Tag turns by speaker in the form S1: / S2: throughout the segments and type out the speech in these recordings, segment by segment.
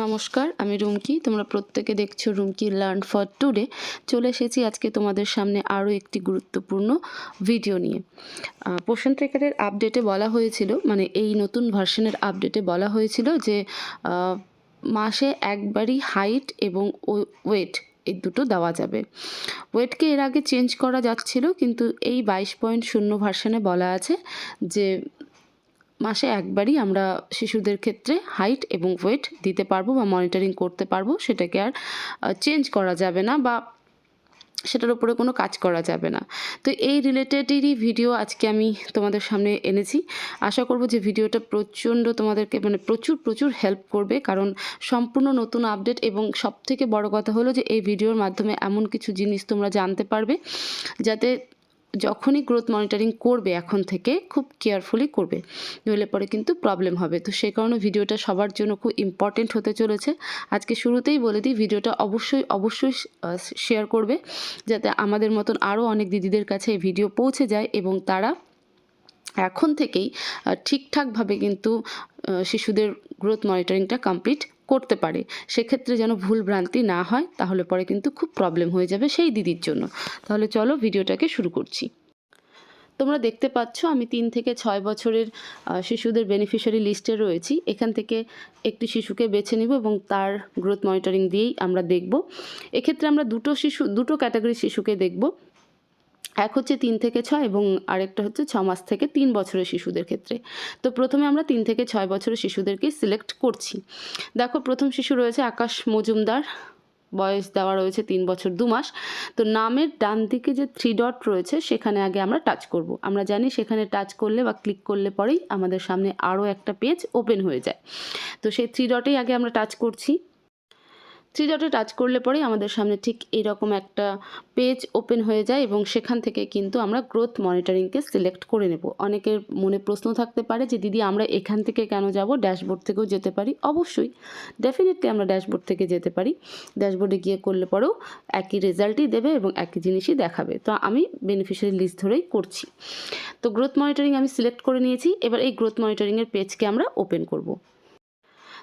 S1: নমস্কার, আমি রুমকি। তোমরা প্রত্যেকে দেখছ রুমকি লার্ন ফর টুডে চলে এসেছি আজকে তোমাদের সামনে আরও একটি গুরুত্বপূর্ণ ভিডিও নিয়ে। পোষণ ট্রেকারের আপডেটে বলা হয়েছিল মানে এই নতুন ভার্সনের আপডেটে বলা হয়েছিল যে মাসে একবারই হাইট এবং ওয়েট এই দুটো দেওয়া যাবে। ওয়েটকে এর আগে চেঞ্জ করা যাচ্ছিল, কিন্তু এই বাইশ পয়েন্ট শূন্য ভার্সনে বলা আছে যে মাসে একবারই আমরা শিশুদের ক্ষেত্রে হাইট এবং ওয়েট দিতে পারব বা মনিটরিং করতে পারব, সেটাকে আর চেঞ্জ করা যাবে না বা সেটার উপরে কোনো কাজ করা যাবে না। তো এই রিলেটেডেরই ভিডিও আজকে আমি তোমাদের সামনে এনেছি। আশা করব যে ভিডিওটা প্রচণ্ড তোমাদেরকে মানে প্রচুর প্রচুর হেল্প করবে। কারণ সম্পূর্ণ নতুন আপডেট এবং সবথেকে বড় কথা হলো যে এই ভিডিওর মাধ্যমে এমন কিছু জিনিস তোমরা জানতে পারবে। যাতে যখনই গ্রোথ মনিটরিং করবে এখন থেকে খুব কেয়ারফুলি করবে। নইলে পরে কিন্তু প্রবলেম হবে। তো সেই কারণে ভিডিওটা সবার জন্য খুব ইম্পর্টেন্ট হতে চলেছে। আজকে শুরুতেই বলে দিই, ভিডিওটা অবশ্যই অবশ্যই শেয়ার করবে যাতে আমাদের মতন আরও অনেক দিদিদের কাছে এই ভিডিও পৌঁছে যায় এবং তারা এখন থেকেই ঠিকঠাকভাবে কিন্তু শিশুদের গ্রোথ মনিটরিংটা কমপ্লিট করতে পারে। সেক্ষেত্রে যেন ভুল ভ্রান্তি না হয়, তাহলে পরে কিন্তু খুব প্রবলেম হয়ে যাবে সেই দিদির জন্য। তাহলে চলো ভিডিওটাকে শুরু করছি। তোমরা দেখতে পাচ্ছ, আমি তিন থেকে ছয় বছরের শিশুদের বেনিফিশিয়ারি লিস্টে রয়েছি। এখান থেকে একটি শিশুকে বেছে নিব এবং তার গ্রোথ মনিটরিং দিয়েই আমরা দেখব। এক্ষেত্রে আমরা দুটো শিশু, দুটো ক্যাটাগরির শিশুকে দেখব। এক হচ্ছে তিন থেকে ছয় এবং আরেকটা হচ্ছে ছ মাস থেকে তিন বছরের শিশুদের ক্ষেত্রে। তো প্রথমে আমরা তিন থেকে ছয় বছরের শিশুদেরকে সিলেক্ট করছি। দেখো, প্রথম শিশু রয়েছে আকাশ মজুমদার, বয়স দেওয়া রয়েছে তিন বছর দু মাস। তো নামের ডান দিকে যে থ্রি ডট রয়েছে, সেখানে আগে আমরা টাচ করব। আমরা জানি সেখানে টাচ করলে বা ক্লিক করলে পরেই আমাদের সামনে আরও একটা পেজ ওপেন হয়ে যায়। তো সেই থ্রি ডটেই আগে আমরা টাচ করছি। থ্রি ডটে টাচ করলে পরেই আমাদের সামনে ঠিক এরকম একটা পেজ ওপেন হয়ে যায় এবং সেখান থেকে কিন্তু আমরা গ্রোথ মনিটরিংকে সিলেক্ট করে নেব। অনেকের মনে প্রশ্ন থাকতে পারে যে, দিদি, আমরা এখান থেকে কেন যাব? ড্যাশবোর্ড থেকেও যেতে পারি? অবশ্যই ডেফিনেটলি আমরা ড্যাশবোর্ড থেকে যেতে পারি। ড্যাশবোর্ডে গিয়ে করলে পরেও একই রেজাল্টই দেবে এবং একই জিনিসই দেখাবে। তো আমি বেনিফিশিয়ারি লিস্ট ধরেই করছি। তো গ্রোথ মনিটরিং আমি সিলেক্ট করে নিয়েছি। এবার এই গ্রোথ মনিটরিংয়ের পেজকে আমরা ওপেন করব।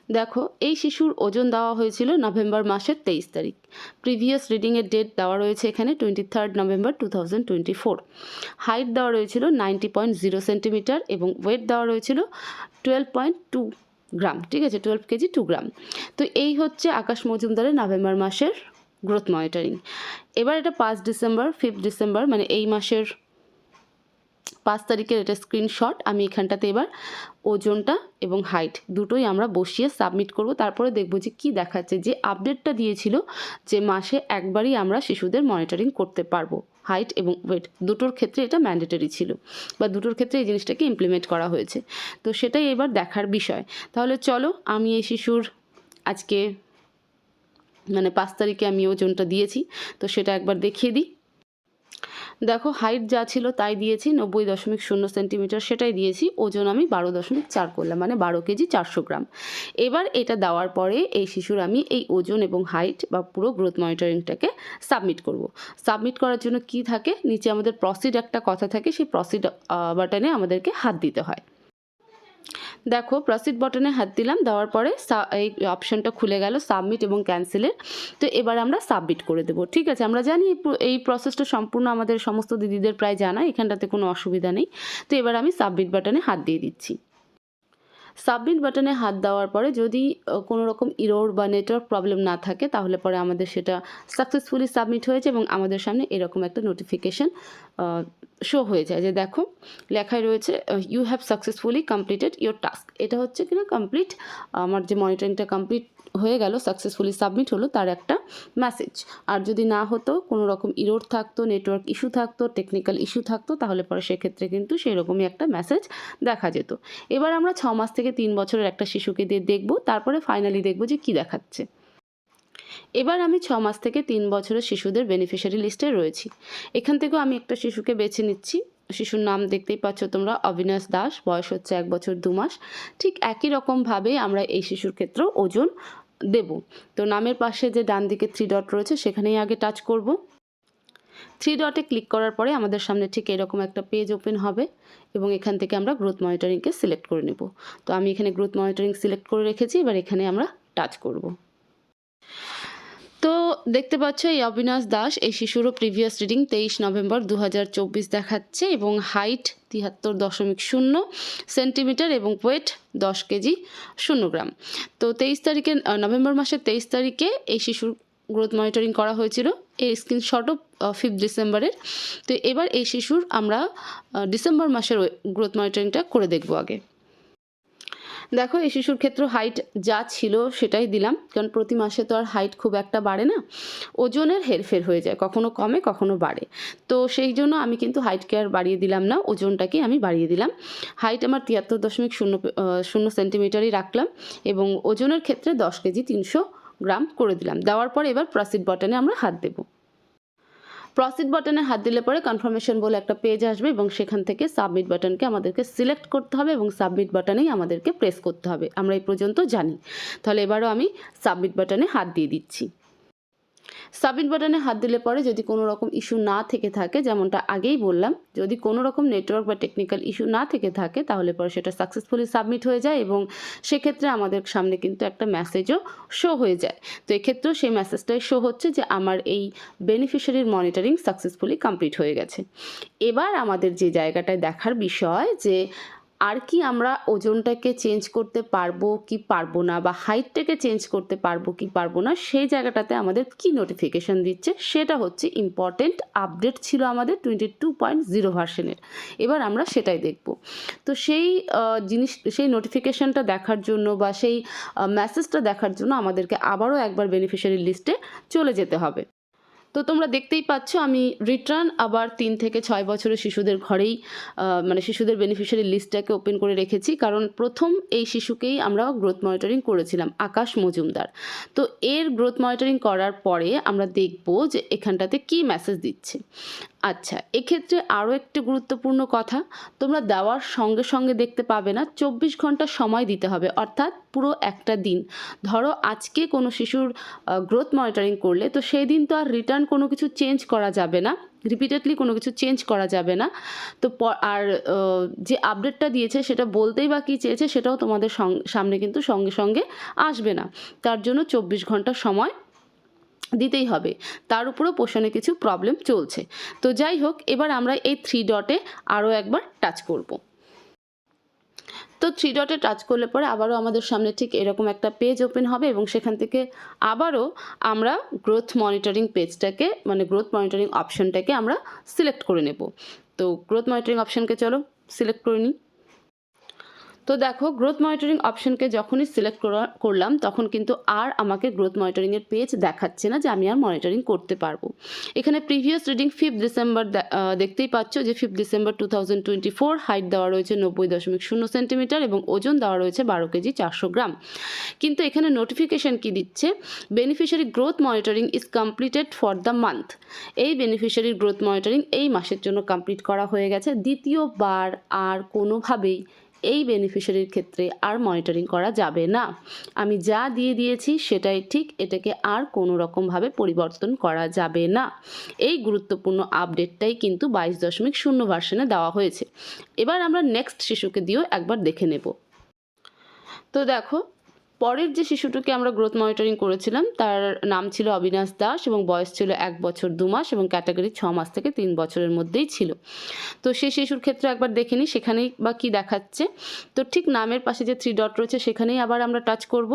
S1: দেখো, এই শিশুর ওজন দেওয়া হয়েছিল নভেম্বর মাসের তেইশ তারিখ। প্রিভিয়াস রিডিংয়ের ডেট দেওয়া রয়েছে এখানে twenty third November two thousand twenty four height দেওয়া রয়েছিল নাইনটি পয়েন্ট জিরো সেন্টিমিটার এবং ওয়েট দেওয়া রয়েছিল টুয়েলভ পয়েন্ট টু গ্রাম, ঠিক আছে? Twelve KG two gram. তো এই হচ্ছে আকাশ মজুমদারের নভেম্বর মাসের গ্রোথ মনিটরিং এবার এটা পাঁচ ডিসেম্বর ফিফথ ডিসেম্বর মানে এই মাসের পাঁচ তারিখের এটা স্ক্রিনশট আমি এখানটাতে এবার ওজনটা এবং হাইট দুটোই আমরা বসিয়ে সাবমিট করব। তারপরে দেখব যে কি দেখাচ্ছে, যে আপডেটটা দিয়েছিল যে মাসে একবারই আমরা শিশুদের মনিটরিং করতে পারব হাইট এবং ওয়েট দুটোর ক্ষেত্রে এটা ম্যান্ডেটরি ছিল বা দুটোর ক্ষেত্রে এই জিনিসটাকে ইমপ্লিমেন্ট করা হয়েছে। তো সেটাই এবার দেখার বিষয়। তাহলে চলো আমি এই শিশুর আজকে মানে পাঁচ তারিখে আমি ওজনটা দিয়েছি, তো সেটা একবার দেখিয়ে দিই। দেখো হাইট যা ছিল তাই দিয়েছি, নব্বই দশমিক শূন্য সেন্টিমিটার সেটাই দিয়েছি, ওজন আমি বারো দশমিক চার করলাম মানে বারো কেজি চারশো গ্রাম। এবার এটা দেওয়ার পরে এই শিশুর আমি এই ওজন এবং হাইট বা পুরো গ্রোথ মনিটরিংটাকে সাবমিট করব। সাবমিট করার জন্য কি থাকে? নিচে আমাদের প্রসিড একটা কথা থাকে, সেই প্রসিড বাটনে আমাদেরকে হাত দিতে হয়। দেখো প্রসিড বটনে হাত দিলাম, দেওয়ার পরে এই অপশানটা খুলে গেল সাবমিট এবং ক্যান্সেলের তো এবার আমরা সাবমিট করে দেবো, ঠিক আছে? আমরা জানি এই প্রসেসটা সম্পূর্ণ আমাদের সমস্ত দিদিদের প্রায় জানা, এখানটাতে কোনো অসুবিধা নেই। তো এবার আমি সাবমিট বাটনে হাত দিয়ে দিচ্ছি। সাবমিট বাটনে হাত দেওয়ার পরে যদি কোনো রকম ইরোর বা নেটওয়ার্ক প্রবলেম না থাকে, তাহলে পরে আমাদের সেটা সাকসেসফুলি সাবমিট হয়েছে এবং আমাদের সামনে এরকম একটা নোটিফিকেশান শো হয়ে যায় যে দেখো, লেখায় রয়েছে you have successfully completed your task এটা হচ্ছে কিনা কমপ্লিট আমার যে মনিটরিংটা কমপ্লিট হয়ে গেল সাকসেসফুলি সাবমিট হলো তার একটা মেসেজ আর যদি না হতো, কোনো রকম ইরোর থাকতো নেটওয়ার্ক ইস্যু থাকতো টেকনিক্যাল ইস্যু থাকতো, তাহলে পরে সেক্ষেত্রে কিন্তু সেই রকমই একটা মেসেজ দেখা যেত। এবার আমরা ছ মাস থেকে তিন বছরের একটা শিশুকে দিয়ে দেখব, তারপরে ফাইনালি দেখব যে কি দেখাচ্ছে। এবার আমি ছ মাস থেকে তিন বছরের শিশুদের বেনিফিশিয়ারি লিস্টে রয়েছি। এখান থেকেও আমি একটা শিশুকে বেছে নিচ্ছি। শিশুর নাম দেখতেই পাচ্ছ তোমরা, অবিনাশ দাস, বয়স হচ্ছে এক বছর দু মাস। ঠিক একই রকমভাবে আমরা এই শিশুর ক্ষেত্রেও ওজন দেব। তো নামের পাশে যে ডান দিকে থ্রি ডট রয়েছে, সেখানেই আগে টাচ করব। থ্রি ডটে ক্লিক করার পরে আমাদের সামনে ঠিক এরকম একটা পেজ ওপেন হবে এবং এখান থেকে আমরা গ্রোথ মনিটরিংকে সিলেক্ট করে নেব। তো আমি এখানে গ্রোথ মনিটরিং সিলেক্ট করে রেখেছি, এবার এখানে আমরা টাচ করব। দেখতে পাচ্ছ, এই অবিনাশ দাস, এই শিশুরও প্রিভিয়াস রিডিং তেইশ নভেম্বর দু হাজার চব্বিশ দেখাচ্ছে এবং হাইট তিয়াত্তর দশমিক শূন্য সেন্টিমিটার এবং ওয়েট দশ কেজি শূন্য গ্রাম। তো তেইশ তারিখে নভেম্বর মাসের তেইশ তারিখে এই শিশুর গ্রোথ মনিটরিং করা হয়েছিল। এই স্ক্রিনশটও ফিফথ ডিসেম্বরের। তো এবার এই শিশুর আমরা ডিসেম্বর মাসের গ্রোথ মনিটরিংটা করে দেখব আগে। দেখো এই শিশুর ক্ষেত্রে হাইট যা ছিল সেটাই দিলাম, কারণ প্রতি মাসে তো আর হাইট খুব একটা বাড়ে না। ওজনের হেরফের হয়ে যায়, কখনো কমে, কখনো বাড়ে। তো সেই জন্য আমি কিন্তু হাইট কেয়ার বাড়িয়ে দিলাম না, ওজনটাকে আমি বাড়িয়ে দিলাম। হাইট আমার তিয়াত্তর দশমিক শূন্য শূন্য সেন্টিমিটারই রাখলাম এবং ওজনের ক্ষেত্রে দশ কেজি তিনশো গ্রাম করে দিলাম। দেওয়ার পর এবার প্রসিড বটনে আমরা হাত দেবো। প্রসিড বাটনে হাত দিলে পরে কনফার্মেশন বলে একটা পেজ আসবে এবং সেখান থেকে সাবমিট বাটনকে আমাদেরকে সিলেক্ট করতে হবে এবং সাবমিট বাটনেই আমাদেরকে প্রেস করতে হবে। আমরা এই পর্যন্ত জানি। তাহলে এবারও আমি সাবমিট বাটনে হাত দিয়ে দিচ্ছি। সাবমিট বাটনে হাত দিলে পরে যদি কোনো রকম ইস্যু না থেকে থাকে, যেমনটা আগেই বললাম, যদি কোনো রকম নেটওয়ার্ক বা টেকনিক্যাল ইস্যু না থেকে থাকে, তাহলে পরে সেটা সাকসেসফুলি সাবমিট হয়ে যায় এবং সেক্ষেত্রে আমাদের সামনে কিন্তু একটা মেসেজও শো হয়ে যায়। তো এক্ষেত্রেও সেই মেসেজটাই শো হচ্ছে যে আমার এই বেনিফিশিয়ারির মনিটরিং সাকসেসফুলি কমপ্লিট হয়ে গেছে। এবার আমাদের যে জায়গাটায় দেখার বিষয় যে আর কি আমরা ওজনটাকে চেঞ্জ করতে পারব কি পারব না বা হাইটটাকে চেঞ্জ করতে পারব কি পারব না, সেই জায়গাটাতে আমাদের কি নোটিফিকেশান দিচ্ছে? সেটা হচ্ছে ইম্পর্টেন্ট আপডেট ছিল আমাদের টোয়েন্টি টু পয়েন্ট জিরো ভার্সনের এবার আমরা সেটাই দেখব। তো সেই জিনিস, সেই নোটিফিকেশানটা দেখার জন্য বা সেই মেসেজটা দেখার জন্য আমাদেরকে আবারও একবার বেনিফিশিয়ারি লিস্টে চলে যেতে হবে। তো তোমরা দেখতেই পাচ্ছ, আমি রিটার্ন আবার তিন থেকে ছয় বছরের শিশুদের ঘরেই মানে শিশুদের বেনিফিশিয়ারি লিস্টটাকে ওপেন করে রেখেছি। কারণ প্রথম এই শিশুকেই আমরা গ্রোথ মনিটরিং করেছিলাম, আকাশ মজুমদার। তো এর গ্রোথ মনিটরিং করার পরে আমরা দেখব যে এখানটাতে কি মেসেজ দিচ্ছে। আচ্ছা এক্ষেত্রে আরও একটি গুরুত্বপূর্ণ কথা, তোমরা দেওয়ার সঙ্গে সঙ্গে দেখতে পাবে না, চব্বিশ ঘণ্টা সময় দিতে হবে, অর্থাৎ পুরো একটা দিন। ধরো আজকে কোনো শিশুর গ্রোথ মনিটরিং করলে, তো সেই দিন তো আর রিটার্ন কোনো কিছু চেঞ্জ করা যাবে না রিপিটেডলি কোনো কিছু চেঞ্জ করা যাবে না। তো আর যে আপডেটটা দিয়েছে, সেটা বলতেই বা কী চেয়েছে, সেটাও তোমাদের সামনে কিন্তু সঙ্গে সঙ্গে আসবে না। তার জন্য চব্বিশ ঘণ্টা সময় দিতেই হবে। তার উপরেও পোষণে কিছু প্রবলেম চলছে। তো যাই হোক, এবার আমরা এই থ্রি ডটে আরও একবার টাচ করব। তো থ্রি ডটে টাচ করলে পরে আবারও আমাদের সামনে ঠিক এরকম একটা পেজ ওপেন হবে এবং সেখান থেকে আবারও আমরা গ্রোথ মনিটরিং পেজটাকে মানে গ্রোথ মনিটরিং অপশনটাকে আমরা সিলেক্ট করে নেব। তো গ্রোথ মনিটরিং অপশনকে চলো সিলেক্ট করে নিই। তো দেখো গ্রোথ মনিটরিং অপশনকে যখনই সিলেক্ট করলাম, তখন কিন্তু আর আমাকে গ্রোথ মনিটরিংয়ের পেজ দেখাচ্ছে না যে আমি আর মনিটরিং করতে পারব। এখানে প্রিভিয়াস রিডিং ফিফথ ডিসেম্বর দেখতেই পাচ্ছ যে fifth December two thousand twenty four height দেওয়া রয়েছে নব্বই দশমিক শূন্য সেন্টিমিটার এবং ওজন দেওয়া রয়েছে বারো কেজি চারশো গ্রাম। কিন্তু এখানে নোটিফিকেশন কি দিচ্ছে? Beneficiary growth monitoring is completed for the month এই বেনিফিশিয়ারির গ্রোথ মনিটরিং এই মাসের জন্য কমপ্লিট করা হয়ে গেছে। দ্বিতীয়বার আর কোনোভাবেই এই বেনিফিশিয়ারির ক্ষেত্রে আর মনিটরিং করা যাবে না। আমি যা দিয়ে দিয়েছি সেটাই ঠিক, এটাকে আর কোনো রকমভাবে পরিবর্তন করা যাবে না। এই গুরুত্বপূর্ণ আপডেটটাই কিন্তু বাইশ দশমিক শূন্য ভার্সনে দেওয়া হয়েছে। এবার আমরা নেক্সট শিশুকে দিয়েও একবার দেখে নেব। তো দেখো পরের যে শিশুটিকে আমরা গ্রোথ মনিটরিং করেছিলাম, তার নাম ছিল অবিনাশ দাস এবং বয়স ছিল এক বছর দু মাস এবং ক্যাটাগরি ছ মাস থেকে তিন বছরের মধ্যেই ছিল। তো সেই শিশুর ক্ষেত্রে একবার দেখে নিই, সেখানেই বা কী দেখাচ্ছে। তো ঠিক নামের পাশে যে থ্রি ডট রয়েছে, সেখানেই আবার আমরা টাচ করব।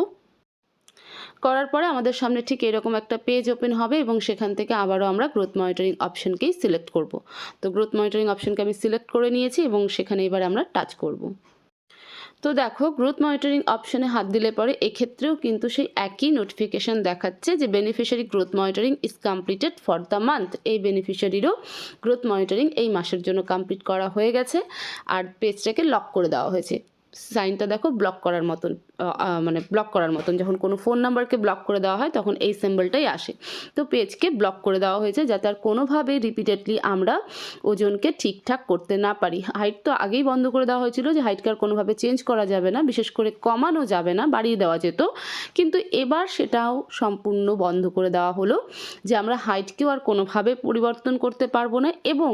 S1: করার পরে আমাদের সামনে ঠিক এরকম একটা পেজ ওপেন হবে এবং সেখান থেকে আবারও আমরা গ্রোথ মনিটরিং অপশনকেই সিলেক্ট করব। তো গ্রোথ মনিটরিং অপশনকে আমি সিলেক্ট করে নিয়েছি এবং সেখানে এবার আমরা টাচ করব। তো দেখো গ্রোথ মনিটরিং অপশনে হাত দিলে পরে এক্ষেত্রেও কিন্তু সেই একই নোটিফিকেশান দেখাচ্ছে যে beneficiary growth monitoring is completed for the month এই বেনিফিশিয়ারিরও গ্রোথ মনিটরিং এই মাসের জন্য কমপ্লিট করা হয়ে গেছে, আর পেজটাকে লক করে দেওয়া হয়েছে। সাইনটা দেখো ব্লক করার মতন মানে ব্লক করার মতন। যখন কোনো ফোন নাম্বারকে ব্লক করে দেওয়া হয়, তখন এই সিম্বলটাই আসে। তো পেজকে ব্লক করে দেওয়া হয়েছে যাতে আর কোনোভাবে রিপিটেডলি আমরা ওজনকে ঠিকঠাক করতে না পারি। হাইট তো আগেই বন্ধ করে দেওয়া হয়েছিল যে হাইটকে আর কোনোভাবে চেঞ্জ করা যাবে না, বিশেষ করে কমানো যাবে না, বাড়িয়ে দেওয়া যেত। কিন্তু এবার সেটাও সম্পূর্ণ বন্ধ করে দেওয়া হলো যে আমরা হাইটকেও আর কোনোভাবে পরিবর্তন করতে পারব না এবং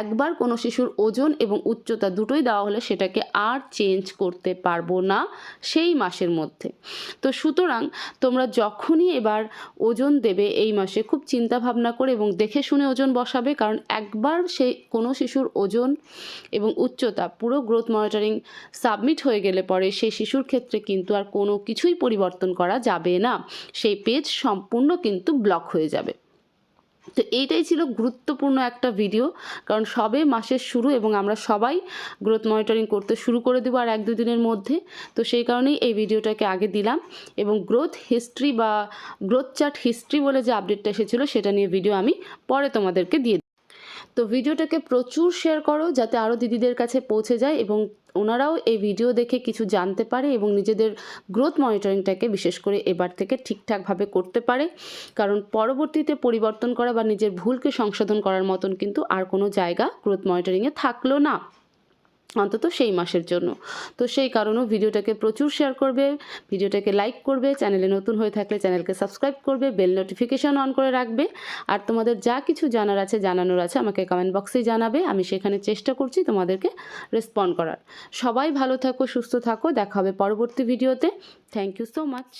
S1: একবার কোনো শিশুর ওজন এবং উচ্চতা দুটোই দেওয়া হলে সেটাকে আর চেঞ্জ করতে পারব না সেই মাসের মধ্যে। তো সুতরাং তোমরা যখনই এবার ওজন দেবে এই মাসে খুব চিন্তা ভাবনা করে এবং দেখে শুনে ওজন বসাবে, কারণ একবার সেই কোনো শিশুর ওজন এবং উচ্চতা পুরো গ্রোথ মনিটরিং সাবমিট হয়ে গেলে পরে সেই শিশুর ক্ষেত্রে কিন্তু আর কোনো কিছুই পরিবর্তন করা যাবে না। সেই পেজ সম্পূর্ণ কিন্তু ব্লক হয়ে যাবে। তো এইটাই ছিল গুরুত্বপূর্ণ একটা ভিডিও কারণ সবে মাসের শুরু এবং আমরা সবাই গ্রোথ মনিটরিং করতে শুরু করে দেবো আর এক দুদিনের মধ্যে তো সেই কারণেই এই ভিডিওটাকে আগে দিলাম এবং গ্রোথ হিস্ট্রি বা গ্রোথ চার্ট হিস্ট্রি বলে যে আপডেটটা এসেছিল, সেটা নিয়ে ভিডিও আমি পরে তোমাদেরকে দিয়ে। তো ভিডিওটাকে প্রচুর শেয়ার করো যাতে আরও দিদিদের কাছে পৌঁছে যায় এবং ওনারাও এই ভিডিও দেখে কিছু জানতে পারে এবং নিজেদের গ্রোথ মনিটরিংটাকে বিশেষ করে এবার থেকে ঠিকঠাকভাবে করতে পারে। কারণ পরবর্তীতে পরিবর্তন করা বা নিজের ভুলকে সংশোধন করার মতন কিন্তু আর কোনো জায়গা গ্রোথ মনিটরিংয়ে থাকল না। অন্তত সেই মাসের জন্য। তো সেই কারণেও ভিডিওটাকে প্রচুর শেয়ার করবে, ভিডিওটাকে লাইক করবে চ্যানেলে নতুন হয়ে থাকলে চ্যানেলকে সাবস্ক্রাইব করবে বেল নোটিফিকেশন অন করে রাখবে। আর তোমাদের যা কিছু জানার আছে, জানানোর আছে, আমাকে কমেন্ট বক্সেই জানাবে। আমি সেখানে চেষ্টা করছি তোমাদেরকে রেসপন্ড করার। সবাই ভালো থাকো, সুস্থ থাকো। দেখা হবে পরবর্তী ভিডিওতে থ্যাংক ইউ সো মাচ